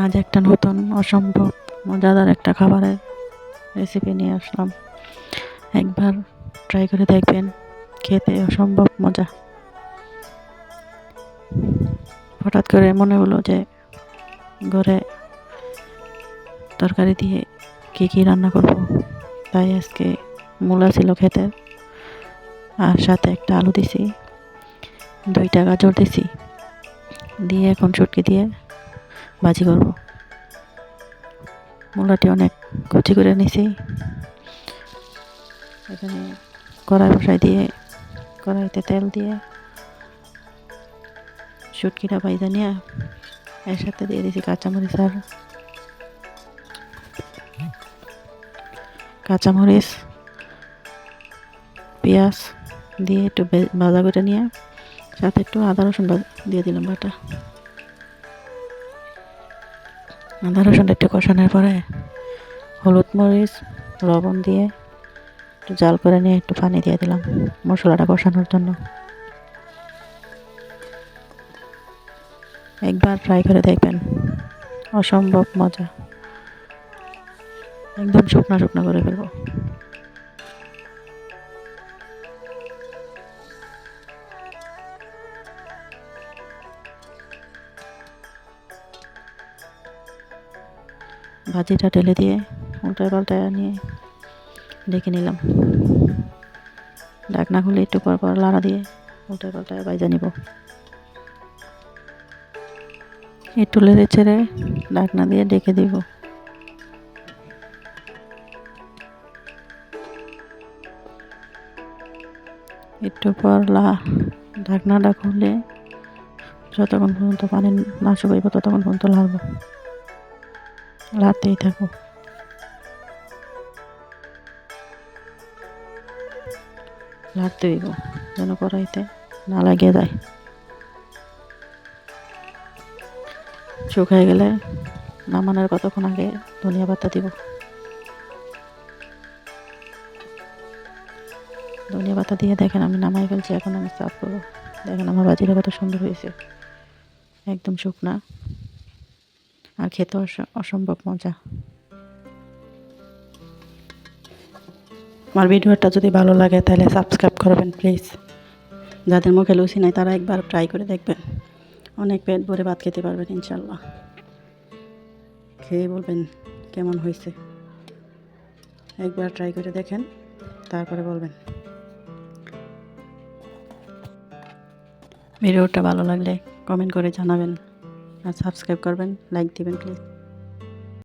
আজ একটা নতুন অসম্ভব, মজাদার একটা খাবারের রেসিপি নিয়ে আসলাম। একবার ট্রাই করে দেখবেন, খেতে অসম্ভব মজা। হঠাৎ করে মনে হলো যে ঘরে তরকারি দিয়ে কী কী রান্না করব, তাই আজকে মূলা ছিল খেতে আর সাথে একটা আলু দিছি, দুইটা গাজর দিছি, দিয়ে এখন চটকি দিয়ে ভাজি করব। মূলাটি অনেক কচি করে নিছি। এখানে কড়াই বসাই দিয়ে, কড়াইতে তেল দিয়ে, শুটকিটা বাইজা নিয়ে এর সাথে দিয়ে দিয়েছি কাঁচামরিচ আর কাঁচামরিচ, পেঁয়াজ দিয়ে একটু ভাজা করে নিয়ে, সাথে একটু আদা রসুন দিয়ে দিলাম বাটা। আদা, রসুন একটু কষানোর পরে হলুদ মরিচ, লবণ দিয়ে একটু জাল করে নিয়ে একটু পানি দিয়ে দিলাম মশলাটা কষানোর জন্য। একবার ফ্রাই করে দেখবেন, অসম্ভব মজা। একদম শুকনা শুকনো করে ফেলব। ভাজিটা ঢেলে দিয়ে উল্টায় পাল্টায় নিয়ে ডেকে নিলাম। ঢাকনা খুলে একটু পর পর লাড়া দিয়ে উল্টায় পাল্টায় বাইজা নিব। একটু লেড়ে ছেড়ে ঢাকনা দিয়ে ডেকে দিব। একটু পর লা ঢাকনাটা খুলে যতক্ষণ পর্যন্ত পানি না শুকাইব ততক্ষণ পর্যন্ত লাড়ব। লাড়তেই থাকো। লাড়তে হইব যেন কড়াইতে না লাগিয়ে যায় শুকাই গেলে নামানোর কতক্ষণ আগে ধনিয়া পাতা দিব? ধনিয়া পাতা দিয়ে দেখেন আমি নামাই ফেলছি, এখন আমি সাফ করব। দেখেন আমার বাজিটা কত সুন্দর হয়েছে। একদম শুকনা। আর খেতে অসম্ভব মজা। আমার ভিডিওটা যদি ভালো লাগে তাহলে সাবস্ক্রাইব করবেন প্লিজ যাদের মুখে লুচি নাই, তারা একবার ট্রাই করে দেখবেন। অনেক পেট ভরে ভাত খেতে পারবেন ইনশাল্লাহ খেয়ে বলবেন কেমন হয়েছে। একবার ট্রাই করে দেখেন, তারপরে বলবেন। ভিডিওটা ভালো লাগলে কমেন্ট করে জানাবেন। আর সাবস্ক্রাইব করবেন লাইক দিবেন প্লিজ